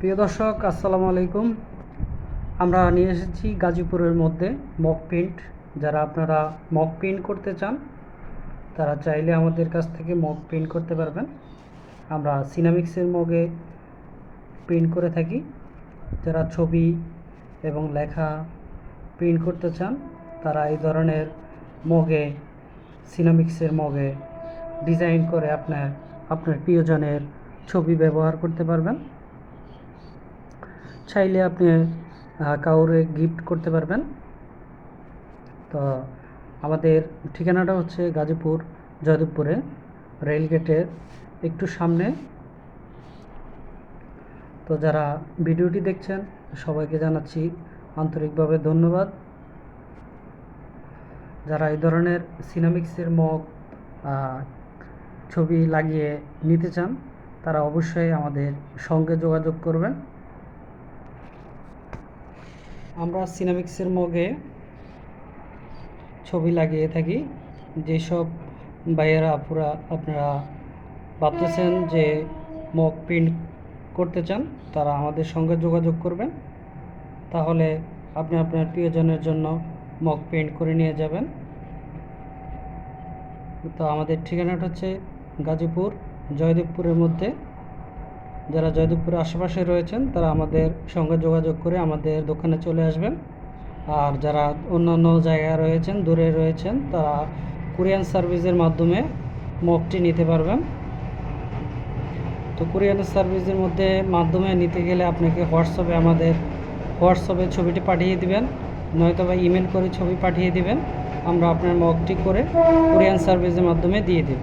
প্রিয় দর্শক, আসসালামু আলাইকুম। আমরা নিয়ে এসেছি গাজীপুরের মধ্যে মক প্রিন্ট যারা আপনারা মক প্রিন্ট করতে চান, তারা চাইলে আমাদের কাছ থেকে মক প্রিন্ট করতে পারবেন। আমরা সিনামিক্সের মগে প্রিন্ট করে থাকি। যারা ছবি এবং লেখা প্রিন্ট করতে চান, তারা এই ধরনের মগে সিনামিক্সের মগে ডিজাইন করে আপনার আপনার প্রিয়জনের ছবি ব্যবহার করতে পারবেন। চাইলে আপনি কাউরে গিফট করতে পারবেন। তো আমাদের ঠিকানাটা হচ্ছে গাজীপুর, জয়দেবপুরে রেলগেটের একটু সামনে। তো যারা ভিডিওটি দেখছেন, সবাইকে জানাচ্ছি আন্তরিকভাবে ধন্যবাদ। যারা এই ধরনের সিনামিক্সের মগ ছবি লাগিয়ে নিতে চান, তারা অবশ্যই আমাদের সঙ্গে যোগাযোগ করবেন। আমরা সিনামিক্সের মগে ছবি লাগিয়ে থাকি। যেসব ভাইয়েরা, আপুরা, আপনারা ভাবতেছেন যে মগ প্রিন্ট করতে চান, তারা আমাদের সঙ্গে যোগাযোগ করবেন। তাহলে আপনি আপনার প্রিয়জনের জন্য মগ প্রিন্ট করে নিয়ে যাবেন। তো আমাদের ঠিকানাটা হচ্ছে গাজীপুর, জয়দেবপুরের মধ্যে যারা জয়দেবপুরের আশেপাশে রয়েছেন, তারা আমাদের সঙ্গে যোগাযোগ করে আমাদের দোকানে চলে আসবেন। আর যারা অন্যান্য জায়গায় রয়েছেন, দূরে রয়েছেন, তারা কোরিয়ান সার্ভিসের মাধ্যমে মগটি নিতে পারবেন। তো কোরিয়ান সার্ভিসের মধ্যে মাধ্যমে নিতে গেলে আপনাকে হোয়াটসঅ্যাপে আমাদের হোয়াটসঅ্যাপে ছবিটি পাঠিয়ে দিবেন, নয়তো বা ইমেল করে ছবি পাঠিয়ে দিবেন। আমরা আপনার মগটি করে কোরিয়ান সার্ভিসের মাধ্যমে দিয়ে দেব।